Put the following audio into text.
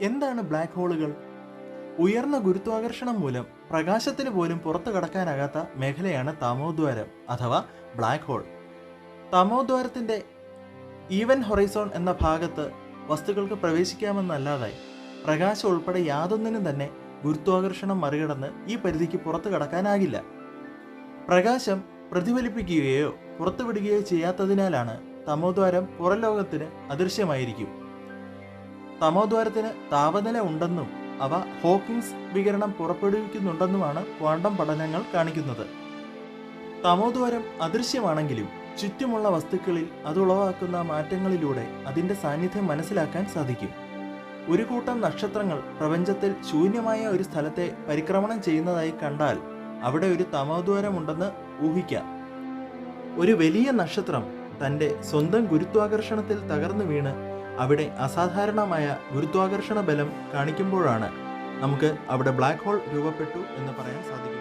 എന്താണ് ബ്ലാക്ക് ഹോളുകൾ ഉയർന്ന ഗുരുത്വാകർഷണം മൂലം പ്രകാശത്തിന് പോലും പുറത്തു കടക്കാനാകാത്ത മേഖലയാണ് തമോദ്വാരം അഥവാ ബ്ലാക്ക് ഹോൾ തമോദ്വാരത്തിന്റെ ഈവൻ ഹൊറൈസോൺ എന്ന ഭാഗത്ത് വസ്തുക്കൾക്ക് പ്രവേശിക്കാമെന്നല്ലാതെ പ്രകാശം ഉൾപ്പെടെ യാതൊന്നിനും തന്നെ ഗുരുത്വാകർഷണം മറികടന്ന് ഈ പരിധിക്ക് പുറത്തു കടക്കാനാകില്ല. പ്രകാശം പ്രതിഫലിപ്പിക്കുകയോ പുറത്തുവിടുകയോ ചെയ്യാത്തതിനാലാണ് തമോദ്വാരം പുറലോകത്തിന് അദൃശ്യമായിരിക്കും. തമോദ്വാരത്തിന് താപനില ഉണ്ടെന്നും അവ ഹോക്കിങ്സ് വികിരണം പുറപ്പെടുവിക്കുന്നുണ്ടെന്നുമാണ് ക്വാണ്ടം പഠനങ്ങൾ കാണിക്കുന്നത്. തമോദ്വാരം അദൃശ്യമാണെങ്കിലും ചുറ്റുമുള്ള വസ്തുക്കളിൽ അത് ഉളവാക്കുന്ന മാറ്റങ്ങളിലൂടെ അതിന്റെ സാന്നിധ്യം മനസ്സിലാക്കാൻ സാധിക്കും. ഒരു കൂട്ടം നക്ഷത്രങ്ങൾ പ്രപഞ്ചത്തിൽ ശൂന്യമായ ഒരു സ്ഥലത്തെ പരിക്രമണം ചെയ്യുന്നതായി കണ്ടാൽ അവിടെ ഒരു തമോദ്വാരമുണ്ടെന്ന് ഊഹിക്കാം. ഒരു വലിയ നക്ഷത്രം തന്റെ സ്വന്തം ഗുരുത്വാകർഷണത്തിൽ തകർന്നു വീണ് അവിടെ അസാധാരണമായ ഗുരുത്വാകർഷണ ബലം കാണിക്കുമ്പോഴാണ് നമുക്ക് അവിടെ ബ്ലാക്ക് ഹോൾ രൂപപ്പെട്ടു എന്ന് പറയാൻ സാധിക്കുന്നത്.